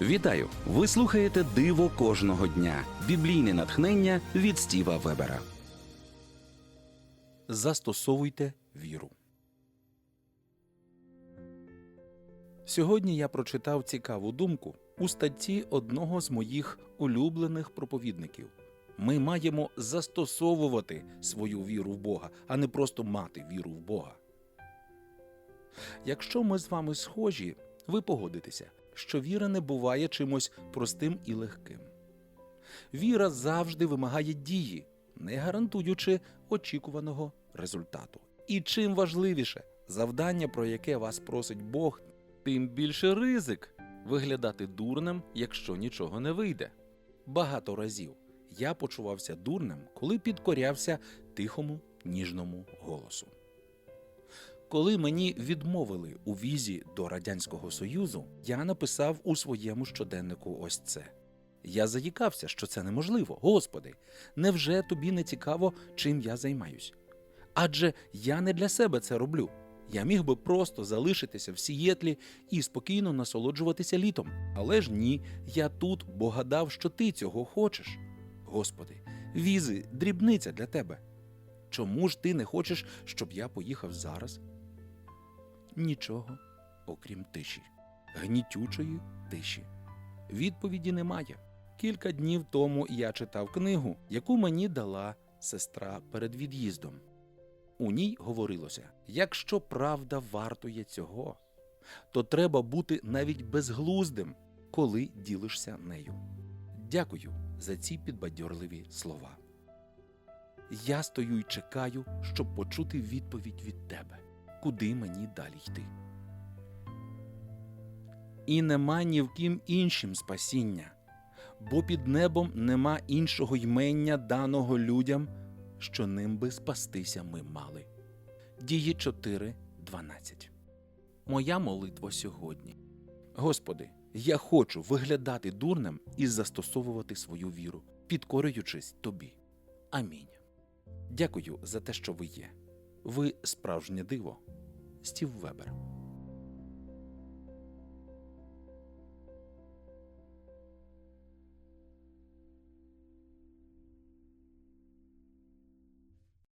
Вітаю! Ви слухаєте Диво кожного дня. Біблійне натхнення від Стіва Вебера. Застосовуйте віру. Сьогодні я прочитав цікаву думку у статті одного з моїх улюблених проповідників. Ми маємо застосовувати свою віру в Бога, а не просто мати віру в Бога. Якщо ми з вами схожі, ви погодитеся, що віра не буває чимось простим і легким. Віра завжди вимагає дії, не гарантуючи очікуваного результату. І чим важливіше завдання, про яке вас просить Бог, тим більше ризик виглядати дурним, якщо нічого не вийде. Багато разів я почувався дурним, коли підкорявся тихому, ніжному голосу. Коли мені відмовили у візі до Радянського Союзу, я написав у своєму щоденнику ось це. Я заїкався, що це неможливо. Господи, невже тобі не цікаво, чим я займаюсь? Адже я не для себе це роблю. Я міг би просто залишитися в Сієтлі і спокійно насолоджуватися літом. Але ж ні, я тут, бо гадав, що ти цього хочеш. Господи, візи дрібниця для тебе. Чому ж ти не хочеш, щоб я поїхав зараз? Нічого, окрім тиші, гнітючої тиші. Відповіді немає. Кілька днів тому я читав книгу, яку мені дала сестра перед від'їздом. У ній говорилося: якщо правда вартує цього, то треба бути навіть безглуздим, коли ділишся нею. Дякую за ці підбадьорливі слова. Я стою й чекаю, щоб почути відповідь від тебе, куди мені далі йти. І нема ні в ким іншим спасіння, бо під небом нема іншого ймення, даного людям, що ним би спастися ми мали. Дії 4.12 Моя молитва сьогодні. Господи, я хочу виглядати дурним і застосовувати свою віру, підкорюючись тобі. Амінь. Дякую за те, що ви є. Ви справжнє диво. Стів Вебер.